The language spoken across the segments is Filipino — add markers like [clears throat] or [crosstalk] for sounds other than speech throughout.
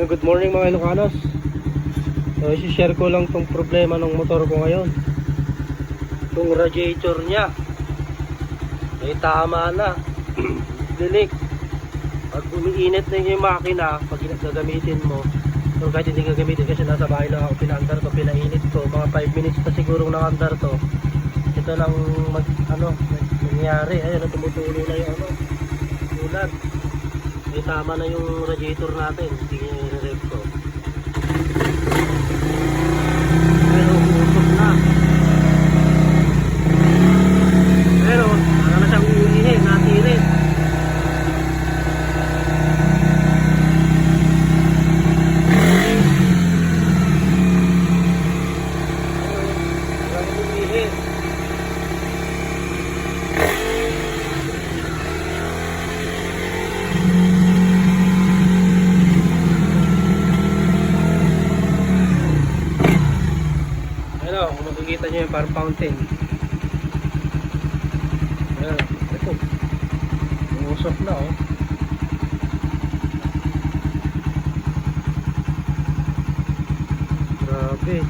Good morning mga Ilocanos. So, isi-share ko lang tong problema ng motor ko ngayon. Itong radiator niya. May tama na. [clears throat] Dilik. Pag umiinit na yung makina, pag gagamitin mo, o kahit hindi gagamitin kasi nasa bahay lang ako, pinaandar ko, pinainit ko, mga 5 minutes pa siguro nakandar to. Ito lang mag, ano, nangyari. Ayun, tumutulo na yung ano, ulan. May tama na yung radiator natin. Hindi niya i-rev ko. Pero uusok na. Pero, para na siyang ulihin, natilit. Pero, ulihin. Ano, kung makikita nyo yung parang fountain. Ayan, ito. Umusok na oh. Grabe.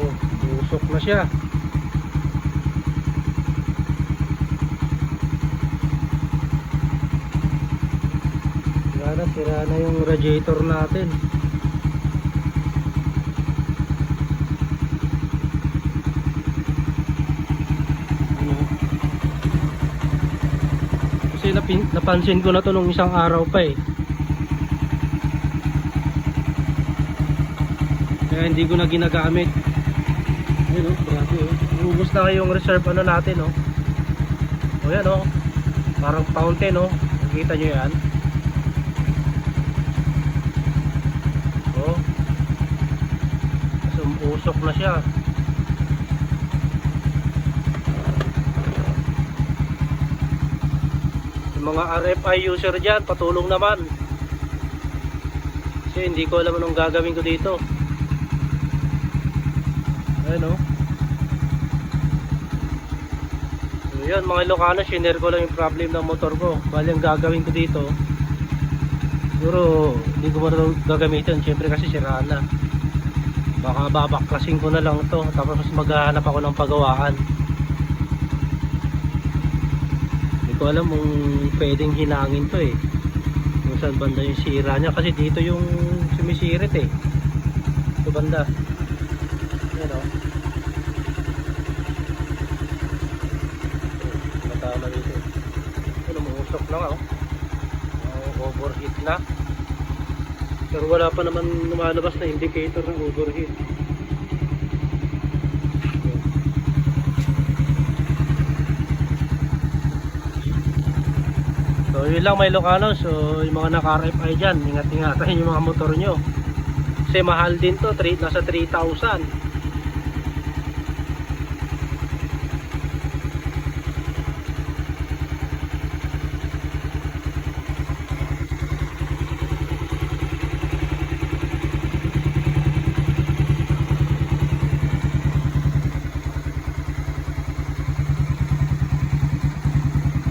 Oh, usok na siya. Sira na, sira na yung radiator natin. Ano? Kasi napin, napansin ko na to nung isang araw pa eh. Kaya hindi ko na ginagamit. Ayun oh, grabe oh. Ubus na yung reserve ano natin oh. O yan oh. Parang fountain oh. Nakikita nyo yan. Oh. Kasi usok na siya. Yung mga RFI user dyan, patulong naman. Kasi hindi ko alam anong gagawin ko dito. Ayun oh. So yun mga Ilocano, shinare ko lang yung problem ng motor ko. Bali ang gagawin ko dito, siguro hindi ko na gagamitin. Siyempre kasi siraan na. Baka babaklasin ko na lang to tapos maghahanap ako ng pagawaan. Hindi ko alam kung pwedeng hinangin to eh. Kung saan banda yung sira niya. Kasi dito yung sumisirit eh. Ito banda. Yan o. Matama dito. Ito lumusok lang oh. Oh, overheat na. Pero wala pa naman lumalabas na indicator ng overheat. So yun lang may Ilocano So yung mga naka-RFI dyan Ingat-ingatan [laughs] yung mga motor nyo Kasi mahal din to three- Nasa 3,000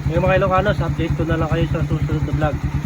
Yung mga Ilocanos, update ko na lang kayo sa susunod na vlog.